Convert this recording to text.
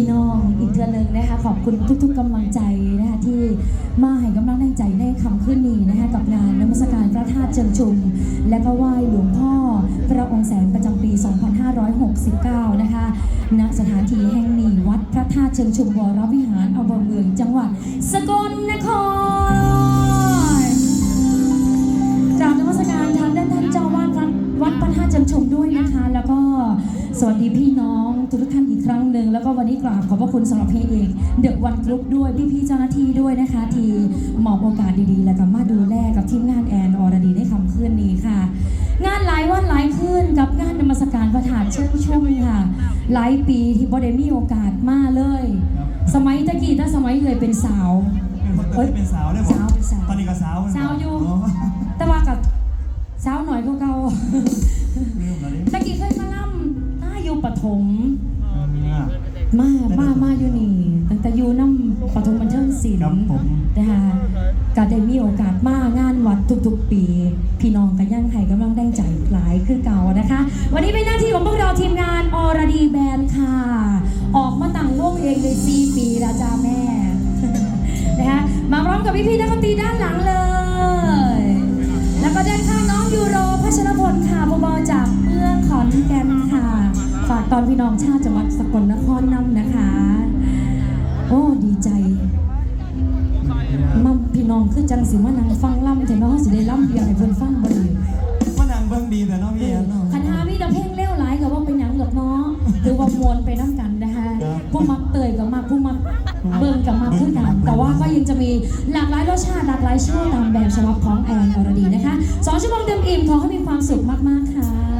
ดีพี่น้องอีกเทือนึงนะคะขอบคุณทุกๆกำลังใจนะคะที่มาให้กำลังแรงใจในคำขึ้นนี้นะคะกับงานนมัสการพระธาตุเชิงชุม และก็ไหว้หลวงพ่อพระองค์แสนประจำปี 2569 นะคะณสถานที่แห่งนี้วัดพระธาตุเชิงชุมวรวิหารอำเภอเมืองจังหวัดสกลนคร ก็วันนี้กราบขอบพระคุณสำหรับเพลงเอกเดอะวันกรุ๊ปด้วยพี่ๆเจ้าหน้าที่ด้วยนะคะ ที่มอบโอกาสดีๆ และก็มาดูแลกับทีมงานแอนอรดีได้คำคืนนี้ค่ะ งานหลายวันหลายคืนกับงานนมัสการพระธาตุเชิงชมค่ะ หลายปีที่บ่ได้มีโอกาสมาเลย สมัยตะกี้ถ้าสมัยเลยเป็นสาวเอ้ยเป็นสาวได้บอกสาวเป็นสาวตอนนี้ก็สาวเป็นสาวอยู่อ๋อแต่ว่ากับสาวหน่อยก็เก่าลืมแล้วนี่ตะกี้เคยมาล่ำอาอยู่ปฐมอ่า มา มา มาอยู่นี่ ตั้งแต่อยู่น้ำปฐมบันเทิงศิลครับป์ผม นะคะก็ได้มีโอกาสมางานวัดทุกๆ ปี พี่น้องก็ยังให้กำลังแรงใจหลายคือเก่านะคะ วันนี้เป็นหน้าที่ของพวกเราทีมงานอรดีแบนด์ค่ะ ออกมาตั้งวงเองเลย4ปีแล้วจ้าแม่ นะคะมาพร้อมกับพี่ๆนักดนตรีด้าน อนพี่น้องชาติจังหวัดสกลนครนำนะคะ โอ้ดีใจมั่พี่น้องคือจังสิมานั่งฟังล่ำแต่น้องสิได้ล่ำเพียงให้เพิ่นฟังบ่ดีว่านางเบิ้งดีแต่เน้องพี่แอนเนาะคันหามีแต่เพลงเลี้ยวหลายก็ว่าเป็นหยังหรอกเนาะถือว่ามวนไปน้ำกันนะคะครับผู้มักเตยกับมักผู้มักเบิ่งกับมักคือกันแต่ว่าก็ยังจะมีหลากหลายรสชาติหลากหลายโชว์ตามแบบฉบับของแอนอรดีนะคะสองชั่วโมงเต็มอิ่มขอให้มีความสุขมากๆค่ะ